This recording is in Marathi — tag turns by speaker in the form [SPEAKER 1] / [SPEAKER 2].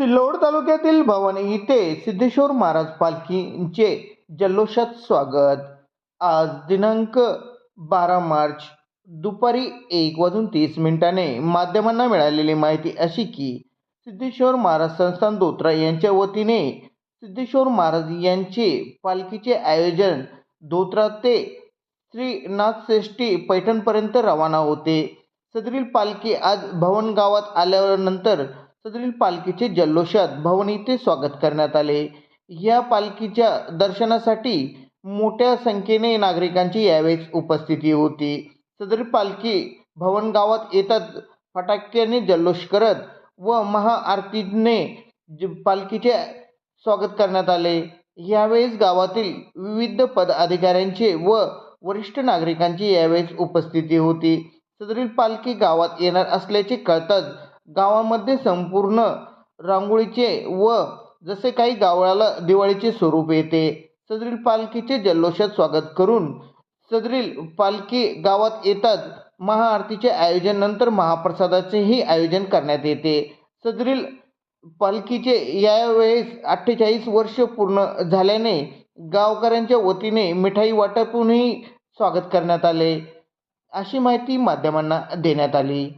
[SPEAKER 1] सिल्लोड तालुक्यातील भवानी इथे सिद्धेश्वर महाराज पालखींचे जल्लोषात स्वागत. आज दिनांक बारा मार्च दुपारी एक वाजून तीस मिनिटाने माध्यमांना मिळालेली माहिती अशी की सिद्धेश्वर महाराज संस्थान धोत्रा यांच्या वतीने सिद्धेश्वर महाराज यांचे पालखीचे आयोजन धोत्रा ते श्रीनाथश्रेष्ठी पैठणपर्यंत रवाना होते. सदरील पालखी आज भवन गावात आल्यानंतर सदरील पालखीचे जल्लोषात भवनी ते स्वागत करण्यात आले. या पालखीच्या दर्शनासाठी मोठ्या संख्येने नागरिकांची यावेळेस उपस्थिती होती. सदरील पालखी भवन गावात येतात फटाक्याने जल्लोष करत व महाआरतीने ज पालखीचे स्वागत करण्यात आले. यावेळेस गावातील विविध पदाधिकाऱ्यांचे व वरिष्ठ नागरिकांची यावेळेस उपस्थिती होती. सदरील पालखी गावात येणार असल्याचे कळताच गावामध्ये संपूर्ण रांगोळीचे व जसे काही गावळाला दिवाळीचे स्वरूप येते. सदरील पालखीचे जल्लोषात स्वागत करून सदरील पालखी गावात येताच महाआरतीचे आयोजन नंतर महाप्रसादाचेही आयोजन करण्यात येते. सदरील पालखीचे यावेळेस अठ्ठेचाळीस वर्ष पूर्ण झाल्याने गावकऱ्यांच्या वतीने मिठाई वाटपूनही स्वागत करण्यात आले. अशी माहिती माध्यमांना देण्यात आली.